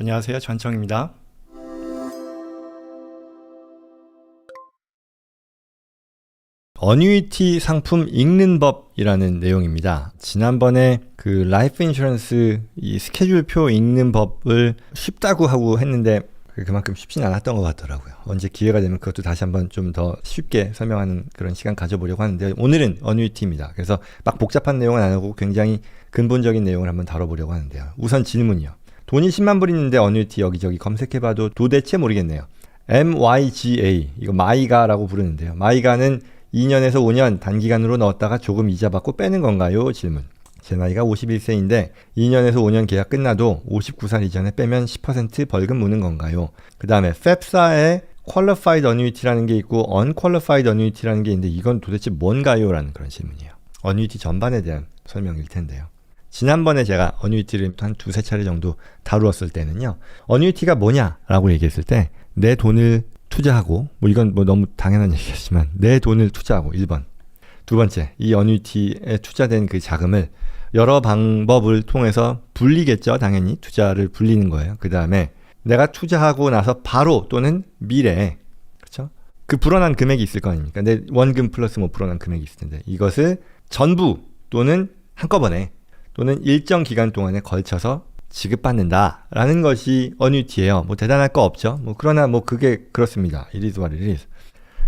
안녕하세요. 전청입니다. 어뉴이티 상품 읽는 법이라는 내용입니다. 지난번에 그 라이프 인슈런스 이 스케줄표 읽는 법을 쉽다고 하고 했는데 그만큼 쉽진 않았던 것 같더라고요. 언제 기회가 되면 그것도 다시 한번 좀 더 쉽게 설명하는 그런 시간 가져보려고 하는데 오늘은 어뉴이티입니다. 그래서 막 복잡한 내용은 안 하고 굉장히 근본적인 내용을 한번 다뤄보려고 하는데요. 우선 질문이요. 돈이 10만 불 있는데 어뉴이티 여기저기 검색해봐도 도대체 모르겠네요. MYGA 이거 마이가라고 부르는데요. 마이가는 2년에서 5년 단기간으로 넣었다가 조금 이자 받고 빼는 건가요? 질문. 제 나이가 51세인데 2년에서 5년 계약 끝나도 59살 이전에 빼면 10% 벌금 무는 건가요? 그 다음에 펩사의 Qualified Annuity라는 게 있고 Unqualified Annuity라는 게 있는데 이건 도대체 뭔가요? 라는 그런 질문이에요. 어뉴이티 전반에 대한 설명일 텐데요. 지난번에 제가 어뉴이티를 한 두세 차례 정도 다루었을 때는요. 어뉴이티가 뭐냐라고 얘기했을 때 내 돈을 투자하고 뭐 이건 뭐 너무 당연한 얘기겠지만 내 돈을 투자하고 1번. 두 번째, 이 어뉴이티에 투자된 그 자금을 여러 방법을 통해서 불리겠죠. 당연히 투자를 불리는 거예요. 그 다음에 내가 투자하고 나서 바로 또는 미래에 그렇죠? 그 불어난 금액이 있을 거 아닙니까? 내 원금 플러스 뭐 불어난 금액이 있을 텐데 이것을 전부 또는 한꺼번에 또는 일정 기간 동안에 걸쳐서 지급받는다라는 것이 어뉴티예요. 뭐 대단할 거 없죠. 뭐 그러나 뭐 그게 그렇습니다. It is what it is.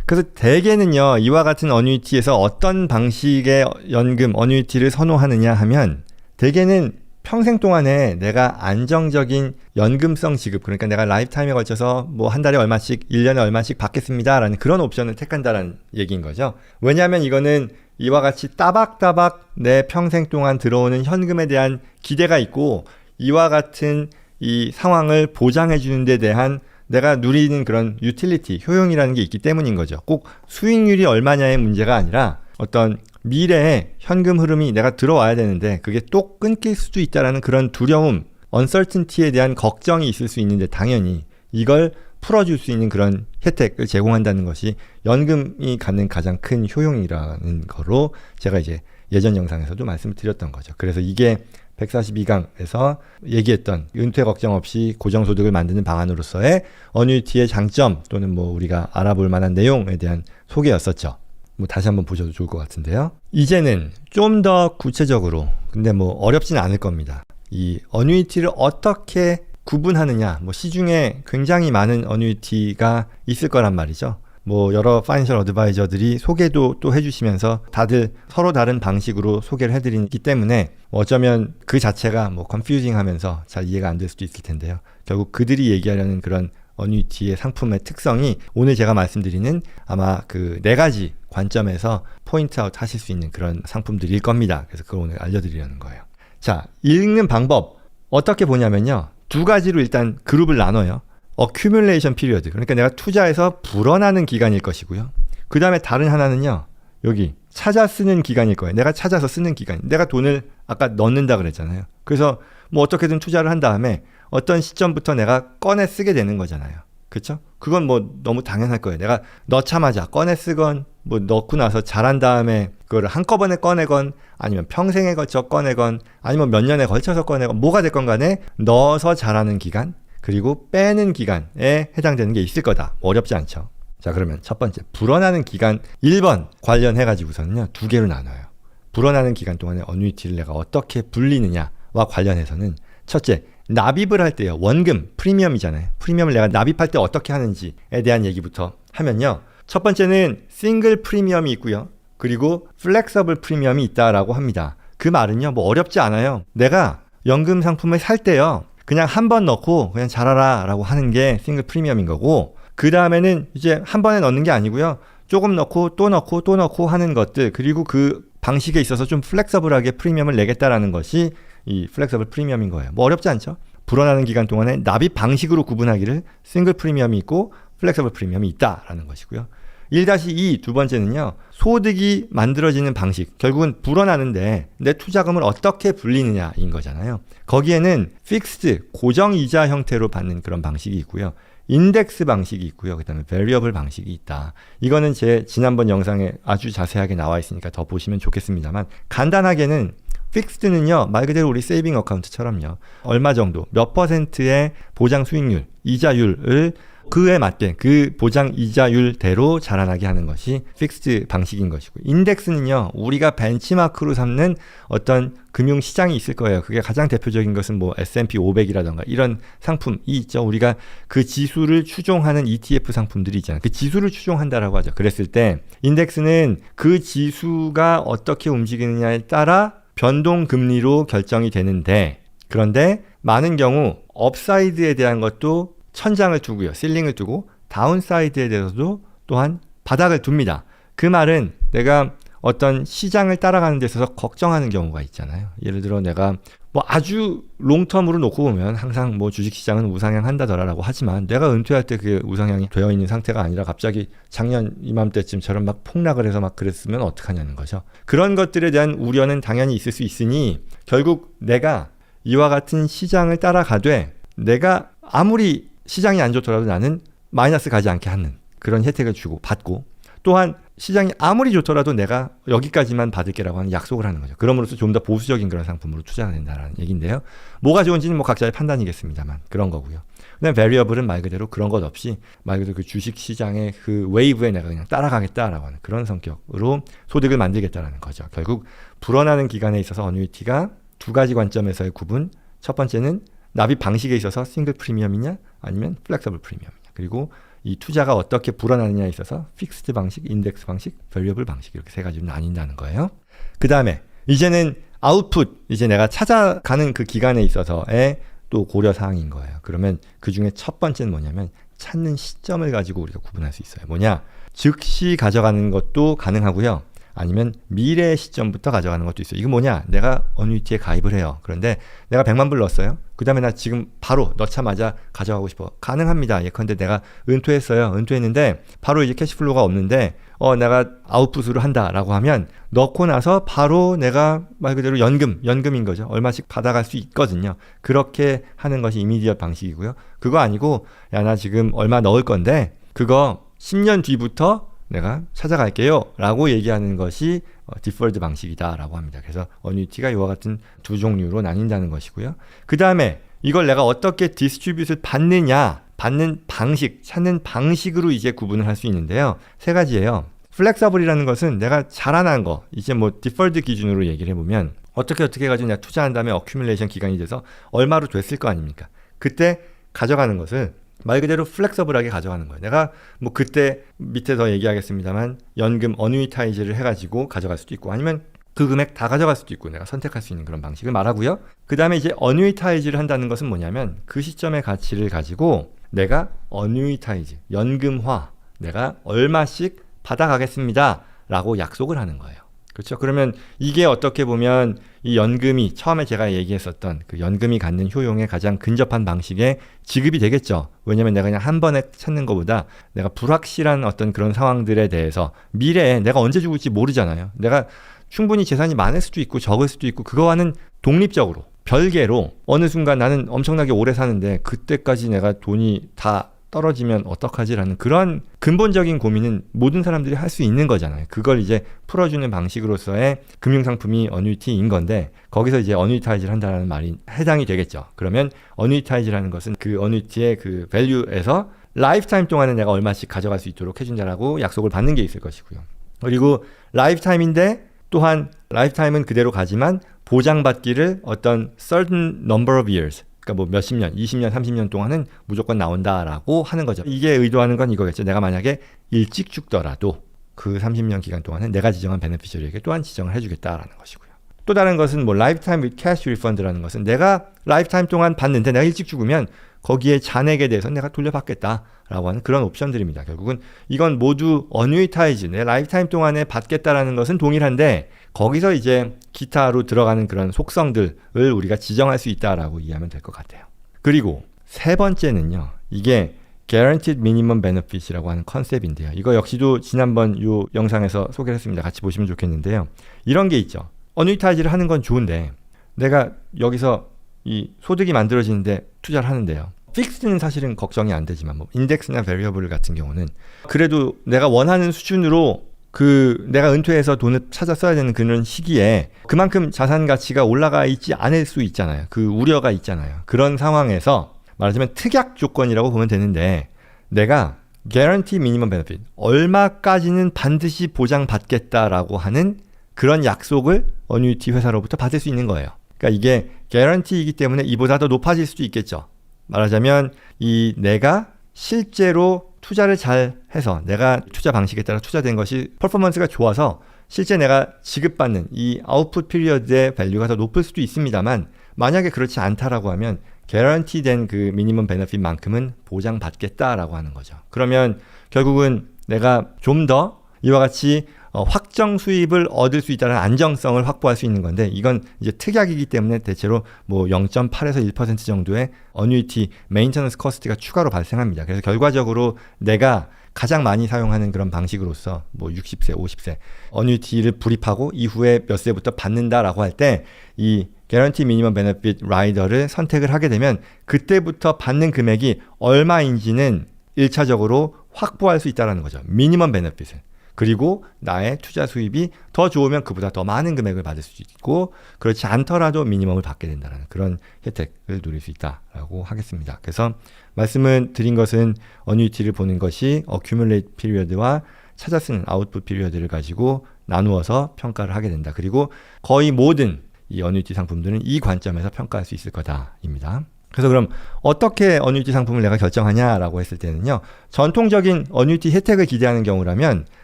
그래서 대개는요 이와 같은 어뉴이티에서 어떤 방식의 연금 어뉴이티를 선호하느냐 하면 대개는 평생 동안에 내가 안정적인 연금성 지급 그러니까 내가 라이프타임에 걸쳐서 뭐 한 달에 얼마씩 1년에 얼마씩 받겠습니다라는 그런 옵션을 택한다라는 얘기인 거죠. 왜냐하면 이거는 이와 같이 따박따박 내 평생 동안 들어오는 현금에 대한 기대가 있고 이와 같은 이 상황을 보장해 주는 데 대한 내가 누리는 그런 유틸리티, 효용이라는 게 있기 때문인 거죠. 꼭 수익률이 얼마냐의 문제가 아니라 어떤 미래에 현금 흐름이 내가 들어와야 되는데 그게 또 끊길 수도 있다라는 그런 두려움, 언설튼티에 대한 걱정이 있을 수 있는데 당연히 이걸 풀어줄 수 있는 그런 혜택을 제공한다는 것이 연금이 갖는 가장 큰 효용이라는 거로 제가 이제 예전 영상에서도 말씀을 드렸던 거죠. 그래서 이게 142강에서 얘기했던 은퇴 걱정 없이 고정소득을 만드는 방안으로서의 어뉴이티의 장점 또는 뭐 우리가 알아볼 만한 내용에 대한 소개였었죠. 뭐 다시 한번 보셔도 좋을 것 같은데요. 이제는 좀 더 구체적으로 근데 뭐 어렵진 않을 겁니다. 이 어뉴이티를 어떻게 구분하느냐, 뭐 시중에 굉장히 많은 어뉴이티가 있을 거란 말이죠. 뭐 여러 파이낸셜 어드바이저들이 소개도 또 해주시면서 다들 서로 다른 방식으로 소개를 해드리기 때문에 어쩌면 그 자체가 뭐 컨퓨징하면서 잘 이해가 안 될 수도 있을 텐데요. 결국 그들이 얘기하려는 그런 어뉴이티의 상품의 특성이 오늘 제가 말씀드리는 아마 그 네 가지 관점에서 포인트아웃 하실 수 있는 그런 상품들일 겁니다. 그래서 그걸 오늘 알려드리려는 거예요. 자, 읽는 방법 어떻게 보냐면요. 두 가지로 일단 그룹을 나눠요. 어큐뮬레이션 피리어드. 그러니까 내가 투자해서 불어나는 기간일 것이고요. 그 다음에 다른 하나는요. 여기 찾아 쓰는 기간일 거예요. 내가 찾아서 쓰는 기간. 내가 돈을 아까 넣는다 그랬잖아요. 그래서 뭐 어떻게든 투자를 한 다음에 어떤 시점부터 내가 꺼내 쓰게 되는 거잖아요. 그렇죠? 그건 뭐 너무 당연할 거예요. 내가 넣자마자 꺼내 쓰건 뭐 넣고 나서 잘한 다음에 그거를 한꺼번에 꺼내건 아니면 평생에 걸쳐 꺼내건 아니면 몇 년에 걸쳐서 꺼내건 뭐가 됐건 간에 넣어서 잘하는 기간 그리고 빼는 기간에 해당되는 게 있을 거다. 어렵지 않죠. 자, 그러면 첫 번째, 불어나는 기간 1번 관련해 가지고서는요, 두 개로 나눠요. 불어나는 기간 동안에 어뉴이티를 내가 어떻게 불리느냐와 관련해서는 첫째, 납입을 할 때요, 원금, 프리미엄이잖아요. 프리미엄을 내가 납입할 때 어떻게 하는지에 대한 얘기부터 하면요. 첫 번째는 싱글 프리미엄이 있고요. 그리고 플렉서블 프리미엄이 있다라고 합니다. 그 말은요, 뭐 어렵지 않아요. 내가 연금 상품을 살 때요, 그냥 한 번 넣고 그냥 잘하라 라고 하는 게 싱글 프리미엄인 거고 그 다음에는 이제 한 번에 넣는 게 아니고요. 조금 넣고 또 넣고 또 넣고 하는 것들 그리고 그 방식에 있어서 좀 플렉서블하게 프리미엄을 내겠다라는 것이 이 플렉서블 프리미엄인 거예요. 뭐 어렵지 않죠? 불어나는 기간 동안에 납입 방식으로 구분하기를 싱글 프리미엄이 있고 플렉서블 프리미엄이 있다라는 것이고요. 1-2 두 번째는요. 소득이 만들어지는 방식. 결국은 불어나는데 내 투자금을 어떻게 불리느냐인 거잖아요. 거기에는 픽스드 고정 이자 형태로 받는 그런 방식이 있고요. 인덱스 방식이 있고요. 그다음에 베리어블 방식이 있다. 이거는 제 지난번 영상에 아주 자세하게 나와 있으니까 더 보시면 좋겠습니다만 간단하게는 픽스드는요 말 그대로 우리 세이빙 어카운트처럼요 얼마 정도 몇 퍼센트의 보장 수익률 이자율을 그에 맞게 그 보장 이자율대로 자라나게 하는 것이 픽스드 방식인 것이고 인덱스는요 우리가 벤치마크로 삼는 어떤 금융 시장이 있을 거예요. 그게 가장 대표적인 것은 뭐 S&P 500이라던가 이런 상품이 있죠. 우리가 그 지수를 추종하는 ETF 상품들이 있잖아요. 그 지수를 추종한다라고 하죠. 그랬을 때 인덱스는 그 지수가 어떻게 움직이느냐에 따라 변동 금리로 결정이 되는데 그런데 많은 경우 업사이드에 대한 것도 천장을 두고요. 실링을 두고 다운사이드에 대해서도 또한 바닥을 둡니다. 그 말은 내가 어떤 시장을 따라가는 데 있어서 걱정하는 경우가 있잖아요. 예를 들어 내가 뭐 아주 롱텀으로 놓고 보면 항상 뭐 주식시장은 우상향 한다더라라고 하지만 내가 은퇴할 때그 우상향이 되어 있는 상태가 아니라 갑자기 작년 이맘때쯤처럼 막 폭락을 해서 막 그랬으면 어떡하냐는 거죠. 그런 것들에 대한 우려는 당연히 있을 수 있으니 결국 내가 이와 같은 시장을 따라가되 내가 아무리 시장이 안 좋더라도 나는 마이너스 가지 않게 하는 그런 혜택을 주고 받고 또한 시장이 아무리 좋더라도 내가 여기까지만 받을게라고 하는 약속을 하는 거죠. 그럼으로써 좀 더 보수적인 그런 상품으로 투자가 된다는 얘기인데요. 뭐가 좋은지는 뭐 각자의 판단이겠습니다만 그런 거고요. 그다음 베리어블은 말 그대로 그런 것 없이 말 그대로 그 주식 시장의 그 웨이브에 내가 그냥 따라가겠다라고 하는 그런 성격으로 소득을 만들겠다라는 거죠. 결국 불어나는 기간에 있어서 어뉴이티가 두 가지 관점에서의 구분. 첫 번째는 납입 방식에 있어서 싱글 프리미엄이냐 아니면 플렉서블 프리미엄이냐. 그리고 이 투자가 어떻게 불어나느냐에 있어서 픽스드 방식, 인덱스 방식, 밸류able 방식 이렇게 세 가지로 나뉜다는 거예요. 그 다음에 이제는 아웃풋 이제 내가 찾아가는 그 기간에 있어서의 또 고려 사항인 거예요. 그러면 그 중에 첫 번째는 뭐냐면 찾는 시점을 가지고 우리가 구분할 수 있어요. 뭐냐? 즉시 가져가는 것도 가능하고요. 아니면 미래의 시점부터 가져가는 것도 있어요. 이거 뭐냐? 내가 어뉴이티에 가입을 해요. 그런데 내가 100만 불 넣었어요. 그 다음에 나 지금 바로 넣자마자 가져가고 싶어. 가능합니다. 예컨대 내가 은퇴했어요. 은퇴했는데 바로 이제 캐시플로가 없는데 어 내가 아웃풋으로 한다라고 하면 넣고 나서 바로 내가 말 그대로 연금, 연금인 거죠. 얼마씩 받아갈 수 있거든요. 그렇게 하는 것이 이미디엇 방식이고요. 그거 아니고 야 나 지금 얼마 넣을 건데 그거 10년 뒤부터 내가 찾아갈게요. 라고 얘기하는 것이 어, 디퍼드 방식이다라고 합니다. 그래서 어뉴티가 이와 같은 두 종류로 나뉜다는 것이고요. 그 다음에 이걸 내가 어떻게 디스트리뷰트를 받느냐, 받는 방식, 찾는 방식으로 이제 구분을 할 수 있는데요. 세 가지예요. 플렉서블이라는 것은 내가 자라난 거, 이제 뭐 디퍼드 기준으로 얘기를 해보면 어떻게 어떻게 해가지고 내가 투자한 다음에 어큐뮬레이션 기간이 돼서 얼마로 됐을 거 아닙니까? 그때 가져가는 것을 말 그대로 플렉서블하게 가져가는 거예요. 내가 뭐 그때 밑에 더 얘기하겠습니다만 연금 어뉴이타이즈를 해가지고 가져갈 수도 있고 아니면 그 금액 다 가져갈 수도 있고 내가 선택할 수 있는 그런 방식을 말하고요. 그 다음에 이제 어뉴이타이즈를 한다는 것은 뭐냐면 그 시점의 가치를 가지고 내가 어뉴이타이즈 연금화 내가 얼마씩 받아가겠습니다. 라고 약속을 하는 거예요. 그렇죠. 그러면 이게 어떻게 보면 이 연금이 처음에 제가 얘기했었던 그 연금이 갖는 효용에 가장 근접한 방식의 지급이 되겠죠. 왜냐면 내가 그냥 한 번에 찾는 것보다 내가 불확실한 어떤 그런 상황들에 대해서 미래에 내가 언제 죽을지 모르잖아요. 내가 충분히 재산이 많을 수도 있고 적을 수도 있고 그거와는 독립적으로 별개로 어느 순간 나는 엄청나게 오래 사는데 그때까지 내가 돈이 다 떨어지면 어떡하지라는 그런 근본적인 고민은 모든 사람들이 할 수 있는 거잖아요. 그걸 이제 풀어주는 방식으로서의 금융상품이 어뉴이티인 건데 거기서 이제 어뉴이타이즈를 한다는 말이 해당이 되겠죠. 그러면 어뉴이타이즈라는 것은 그 어뉴이티의 그 밸류에서 라이프타임 동안에 내가 얼마씩 가져갈 수 있도록 해준다라고 약속을 받는 게 있을 것이고요. 그리고 라이프타임인데 또한 라이프타임은 그대로 가지만 보장받기를 어떤 certain number of years 그러니까 뭐 몇십 년, 20년, 30년 동안은 무조건 나온다라고 하는 거죠. 이게 의도하는 건 이거겠죠. 내가 만약에 일찍 죽더라도 그 30년 기간 동안은 내가 지정한 베네피셔리에게 또한 지정을 해주겠다라는 것이고요. 또 다른 것은 뭐 라이프타임 with cash refund라는 것은 내가 라이프타임 동안 받는데 내가 일찍 죽으면 거기에 잔액에 대해서 내가 돌려받겠다라고 하는 그런 옵션들입니다. 결국은 이건 모두 어뉴이타이즈, 내 라이프타임 동안에 받겠다라는 것은 동일한데 거기서 이제 기타로 들어가는 그런 속성들을 우리가 지정할 수 있다라고 이해하면 될 것 같아요. 그리고 세 번째는요. 이게 Guaranteed Minimum Benefit이라고 하는 컨셉인데요. 이거 역시도 지난번 요 영상에서 소개를 했습니다. 같이 보시면 좋겠는데요. 이런 게 있죠. 어뉴이타이즈를 하는 건 좋은데 내가 여기서 이 소득이 만들어지는데 투자를 하는데요. 픽스는 사실은 걱정이 안 되지만 뭐 인덱스나 베리어블 같은 경우는 그래도 내가 원하는 수준으로 그 내가 은퇴해서 돈을 찾아 써야 되는 그런 시기에 그만큼 자산 가치가 올라가 있지 않을 수 있잖아요. 그 우려가 있잖아요. 그런 상황에서 말하자면 특약 조건이라고 보면 되는데 내가 guarantee minimum benefit 얼마까지는 반드시 보장받겠다라고 하는 그런 약속을 어뉴이티 회사로부터 받을 수 있는 거예요. 그러니까 이게 guarantee이기 때문에 이보다 더 높아질 수도 있겠죠. 말하자면 이 내가 실제로 투자를 잘 해서 내가 투자 방식에 따라 투자된 것이 퍼포먼스가 좋아서 실제 내가 지급받는 이 아웃풋 피리어드의 밸류가 더 높을 수도 있습니다만 만약에 그렇지 않다라고 하면 개런티된 그 미니멈 베너핏만큼은 보장받겠다라고 하는 거죠. 그러면 결국은 내가 좀 더 이와 같이 어, 확정 수입을 얻을 수 있다는 안정성을 확보할 수 있는 건데 이건 이제 특약이기 때문에 대체로 뭐 0.8에서 1% 정도의 어뉴이티 메인터넌스 코스트가 추가로 발생합니다. 그래서 결과적으로 내가 가장 많이 사용하는 그런 방식으로서 뭐 60세, 50세 어뉴이티를 불입하고 이후에 몇 세부터 받는다라고 할 때 이 개런티 미니멈 베네핏 라이더를 선택을 하게 되면 그때부터 받는 금액이 얼마인지는 1차적으로 확보할 수 있다는 거죠. 미니멈 베네핏을. 그리고 나의 투자 수입이 더 좋으면 그보다 더 많은 금액을 받을 수 있고 그렇지 않더라도 미니멈을 받게 된다는 그런 혜택을 누릴 수 있다라고 하겠습니다. 그래서 말씀을 드린 것은 어뉴이티를 보는 것이 어큐뮬레이트 피리어드와 찾아 쓰는 아웃풋 피리어드를 가지고 나누어서 평가를 하게 된다. 그리고 거의 모든 이 어뉴이티 상품들은 이 관점에서 평가할 수 있을 거다입니다. 그래서 그럼 어떻게 어뉴이티 상품을 내가 결정하냐라고 했을 때는요. 전통적인 어뉴이티 혜택을 기대하는 경우라면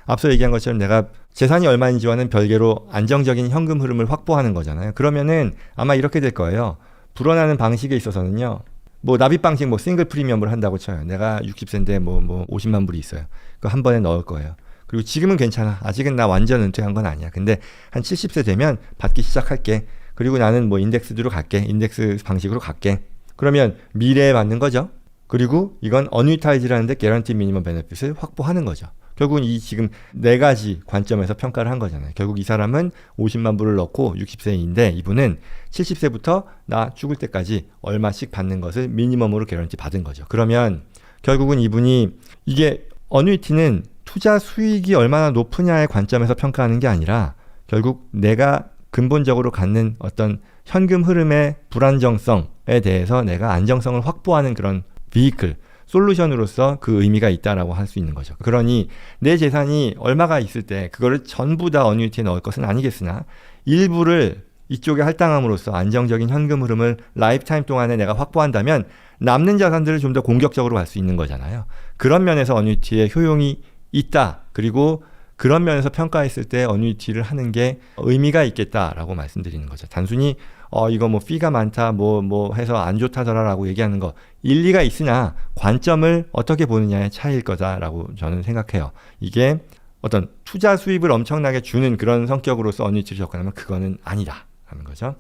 앞서 얘기한 것처럼 내가 재산이 얼마인지와는 별개로 안정적인 현금 흐름을 확보하는 거잖아요. 그러면은 아마 이렇게 될 거예요. 불어나는 방식에 있어서는요. 뭐 납입 방식 뭐 싱글 프리미엄을 한다고 쳐요. 내가 60세인데 뭐뭐 50만 불이 있어요. 그 한 번에 넣을 거예요. 그리고 지금은 괜찮아. 아직은 나 완전 은퇴한 건 아니야. 근데 한 70세 되면 받기 시작할게. 그리고 나는 뭐 인덱스드로 갈게. 인덱스 방식으로 갈게. 그러면 미래에 받는 거죠. 그리고 이건 어뉴타이즈라는데 개런티 미니멈 베네핏을 확보하는 거죠. 결국은 이 지금 네 가지 관점에서 평가를 한 거잖아요. 결국 이 사람은 50만 불을 넣고 60세인데 이분은 70세부터 나 죽을 때까지 얼마씩 받는 것을 미니멈으로 개런티 받은 거죠. 그러면 결국은 이분이 이게 어뉴이티는 투자 수익이 얼마나 높으냐의 관점에서 평가하는 게 아니라 결국 내가 근본적으로 갖는 어떤 현금 흐름의 불안정성에 대해서 내가 안정성을 확보하는 그런 비이클, 솔루션으로서 그 의미가 있다라고 할 수 있는 거죠. 그러니 내 재산이 얼마가 있을 때 그거를 전부 다 어뉴이티에 넣을 것은 아니겠으나 일부를 이쪽에 할당함으로써 안정적인 현금 흐름을 라이프타임 동안에 내가 확보한다면 남는 자산들을 좀 더 공격적으로 갈 수 있는 거잖아요. 그런 면에서 어뉴이티의 효용이 있다. 그리고 그런 면에서 평가했을 때 어뉴이티를 하는 게 의미가 있겠다라고 말씀드리는 거죠. 단순히 어 이거 뭐 피가 많다 뭐뭐 뭐 해서 안 좋다더라라고 얘기하는 거 일리가 있으나 관점을 어떻게 보느냐의 차이일 거다라고 저는 생각해요. 이게 어떤 투자 수입을 엄청나게 주는 그런 성격으로서 어뉴이티를 접근하면 그거는 아니다라는 거죠.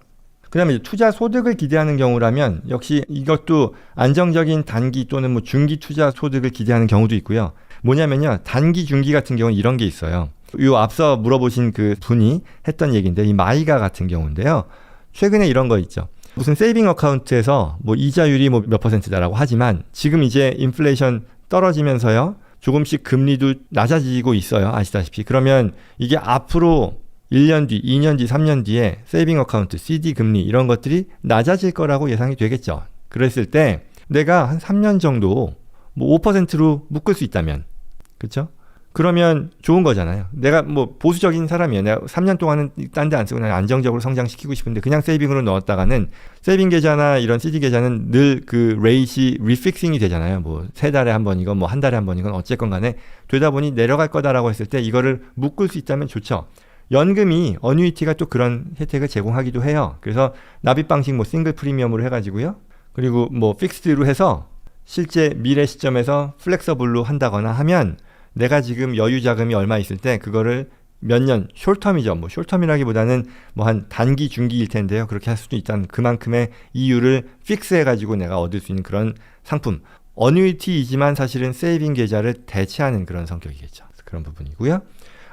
그다음에 투자 소득을 기대하는 경우라면 역시 이것도 안정적인 단기 또는 뭐 중기 투자 소득을 기대하는 경우도 있고요. 뭐냐면요. 단기, 중기 같은 경우는 이런 게 있어요. 이 앞서 물어보신 그 분이 했던 얘기인데 이 마이가 같은 경우인데요. 최근에 이런 거 있죠. 무슨 세이빙 어카운트에서 뭐 이자율이 뭐 몇 퍼센트다라고 하지만 지금 이제 인플레이션 떨어지면서요. 조금씩 금리도 낮아지고 있어요. 아시다시피. 그러면 이게 앞으로 1년 뒤, 2년 뒤, 3년 뒤에 세이빙 어카운트, CD 금리 이런 것들이 낮아질 거라고 예상이 되겠죠. 그랬을 때 내가 한 3년 정도 뭐 5%로 묶을 수 있다면 그렇죠? 그러면 좋은 거잖아요. 내가 뭐 보수적인 사람이에요. 내가 3년 동안은 딴 데 안 쓰고 그냥 안정적으로 성장시키고 싶은데 그냥 세이빙으로 넣었다가는 세이빙 계좌나 이런 CD 계좌는 늘 그 레이시 리픽싱이 되잖아요. 뭐 세 달에 한 번이건 뭐 한 달에 한 번이건 어쨌건 간에 되다 보니 내려갈 거다라고 했을 때 이거를 묶을 수 있다면 좋죠. 연금이 어뉴이티가 또 그런 혜택을 제공하기도 해요. 그래서 납입 방식 뭐 싱글 프리미엄으로 해가지고요. 그리고 뭐 픽스드로 해서 실제 미래 시점에서 플렉서블로 한다거나 하면 내가 지금 여유 자금이 얼마 있을 때 그거를 몇 년, 숄텀이죠. 뭐 숄텀이라기보다는 뭐 한 단기, 중기일 텐데요. 그렇게 할 수도 있다는 그만큼의 이유를 픽스해 가지고 내가 얻을 수 있는 그런 상품. 어뉴이티이지만 사실은 세이빙 계좌를 대체하는 그런 성격이겠죠. 그런 부분이고요.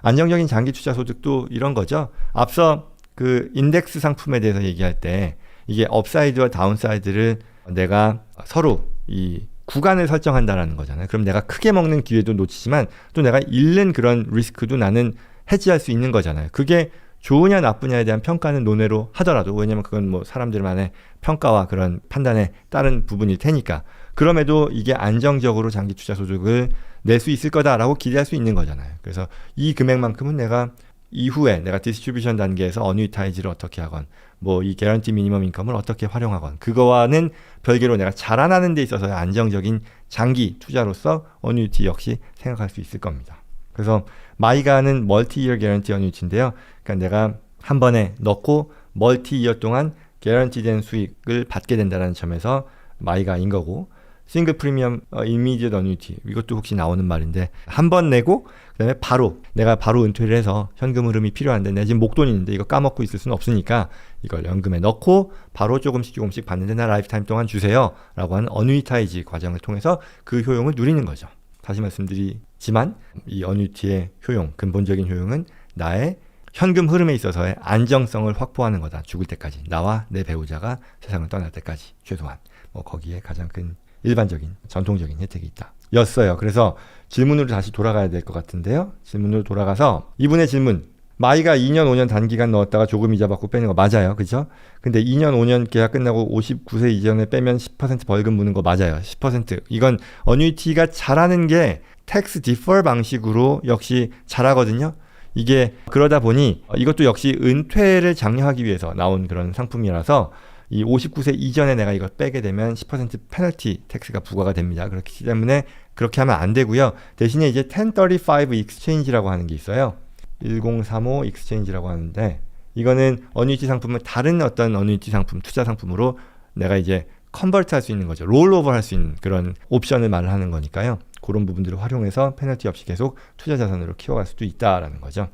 안정적인 장기 투자 소득도 이런 거죠. 앞서 그 인덱스 상품에 대해서 얘기할 때 이게 업사이드와 다운사이드를 내가 서로 이 구간을 설정한다라는 거잖아요. 그럼 내가 크게 먹는 기회도 놓치지만 또 내가 잃는 그런 리스크도 나는 해지할 수 있는 거잖아요. 그게 좋으냐 나쁘냐에 대한 평가는 논외로 하더라도 왜냐면 그건 뭐 사람들만의 평가와 그런 판단에 따른 부분일 테니까 그럼에도 이게 안정적으로 장기 투자 소득을 낼 수 있을 거다라고 기대할 수 있는 거잖아요. 그래서 이 금액만큼은 내가 이후에 내가 디스트리뷰션 단계에서 어뉴이타이즈를 어떻게 하건 뭐 이 개런티 미니멈 인컴을 어떻게 활용하건 그거와는 별개로 내가 자라나는 데 있어서의 안정적인 장기 투자로서 어뉴이티 역시 생각할 수 있을 겁니다. 그래서 마이가는 멀티 이어 개런티 어뉴이티인데요. 그러니까 내가 한 번에 넣고 멀티 이어 동안 개런티된 수익을 받게 된다는 점에서 마이가인 거고 싱글 프리미엄 이미디엇 어뉴이티 이것도 혹시 나오는 말인데 한 번 내고 그다음에 바로 내가 바로 은퇴를 해서 현금 흐름이 필요한데 내가 지금 목돈이 있는데 이거 까먹고 있을 수는 없으니까 이걸 연금에 넣고 바로 조금씩 조금씩 받는데 나 라이프타임 동안 주세요라고 하는 어뉴이타이즈 과정을 통해서 그 효용을 누리는 거죠. 다시 말씀드리지만 이 어뉴이티의 효용 근본적인 효용은 나의 현금 흐름에 있어서의 안정성을 확보하는 거다. 죽을 때까지 나와 내 배우자가 세상을 떠날 때까지 최소한 뭐 거기에 가장 큰 일반적인 전통적인 혜택이 있다. 였어요. 그래서 질문으로 다시 돌아가야 될 것 같은데요. 질문으로 돌아가서 이분의 질문. 마이가 2년, 5년 단기간 넣었다가 조금 이자 받고 빼는 거 맞아요. 그죠? 근데 2년, 5년 계약 끝나고 59세 이전에 빼면 10% 벌금 무는 거 맞아요. 10%. 이건 어뉴이티가 잘하는 게 텍스 디퍼 방식으로 역시 잘하거든요. 이게 그러다 보니 이것도 역시 은퇴를 장려하기 위해서 나온 그런 상품이라서 이 59세 이전에 내가 이걸 빼게 되면 10% 페널티 텍스가 부과가 됩니다. 그렇기 때문에 그렇게 하면 안 되고요. 대신에 이제 1035 익스체인지라고 하는 게 있어요. 1035 익스체인지라고 하는데 이거는 어뉴이티 상품을 다른 어떤 어뉴이티 상품, 투자 상품으로 내가 이제 컨버트 할 수 있는 거죠. 롤오버 할 수 있는 그런 옵션을 말을 하는 거니까요. 그런 부분들을 활용해서 페널티 없이 계속 투자 자산으로 키워갈 수도 있다라는 거죠.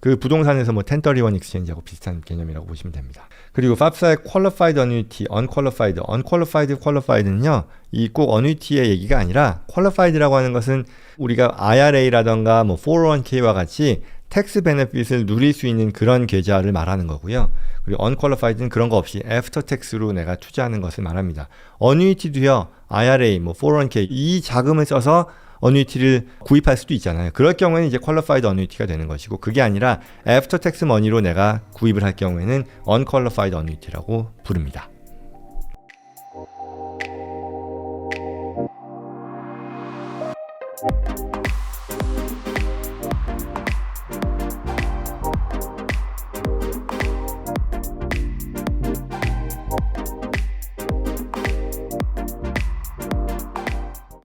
그 부동산에서 뭐 1031 익스체인지하고 비슷한 개념이라고 보시면 됩니다. 그리고 팝사의 qualified annuity, unqualified, unqualified, qualified는요. 이 꼭 annuity의 얘기가 아니라 qualified라고 하는 것은 우리가 IRA라던가 뭐 401k와 같이 텍스 베네핏을 누릴 수 있는 그런 계좌를 말하는 거고요. 그리고 unqualified는 그런 거 없이 애프터 텍스로 내가 투자하는 것을 말합니다. 어뉴이티도요. IRA, 뭐 401k 이 자금을 써서 어뉴이티를 구입할 수도 있잖아요. 그럴 경우에는 이제 퀄리파이드 어뉴이티가 되는 것이고 그게 아니라 애프터 텍스 머니로 내가 구입을 할 경우에는 언퀄리파이드 어뉴이티라고 부릅니다.